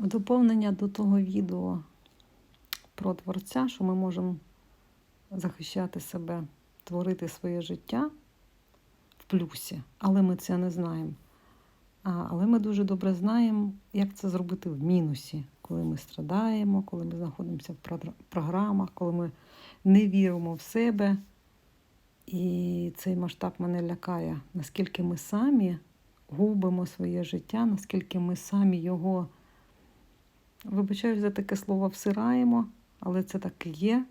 В доповнення до того відео про творця, що ми можемо захищати себе, творити своє життя в плюсі, але ми це не знаємо. А, але ми дуже добре знаємо, як це зробити в мінусі, коли ми страдаємо, коли ми знаходимося в програмах, коли ми не віримо в себе. І цей масштаб мене лякає, наскільки ми самі губимо своє життя, наскільки ми самі його, вибачаю за таке слово, всираємо, але це так і є.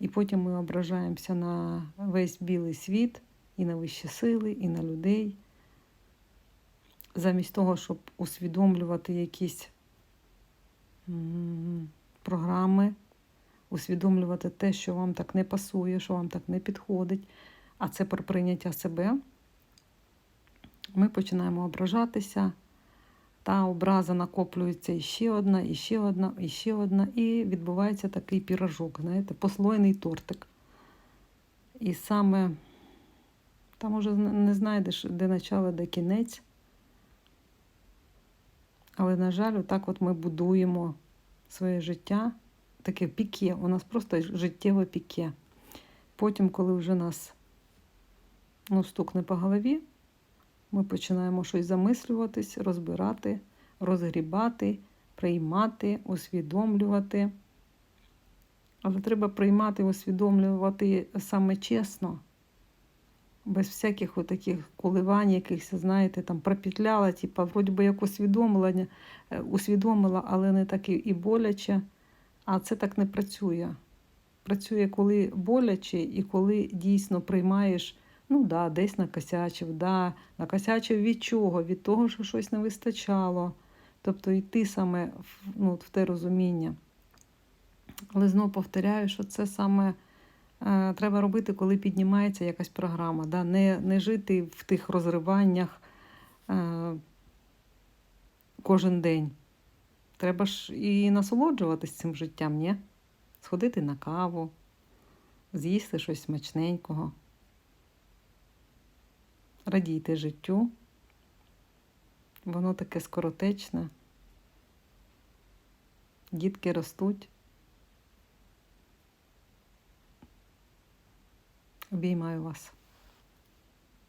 І потім ми ображаємося на весь білий світ, і на вищі сили, і на людей. Замість того, щоб усвідомлювати якісь програми, усвідомлювати те, що вам так не пасує, що вам так не підходить, а це про прийняття себе, ми починаємо ображатися, та образа накоплюється іще одна, іще одна, іще одна, і відбувається такий пірожок, знаєте, послойний тортик. І саме там уже не знайдеш, де начало, де кінець. Але, на жаль, отак от ми будуємо своє життя, таке піке, у нас просто життєве піке. Потім, коли вже нас ну, стукне по голові, ми починаємо щось замислюватись, розбирати, розгрібати, приймати, усвідомлювати. Але треба приймати, усвідомлювати саме чесно, без всяких таких коливань, якихось, знаєте, там пропетляла, типа, вроді би як усвідомила, е, усвідомила, але не так і боляче. А це так не працює. Працює, коли боляче і коли дійсно приймаєш, ну да, десь накосячив, да, накосячив від чого? Від того, що щось не вистачало. Тобто йти саме ну, в те розуміння. Але знову повторяю, що це саме е, треба робити, коли піднімається якась програма. Да? Не, не жити в тих розриваннях е, кожен день. Треба ж і насолоджуватись цим життям, ні? Сходити на каву, з'їсти щось смачненького. Радійте життю. Воно таке скоротечне. Дітки ростуть. Обіймаю вас.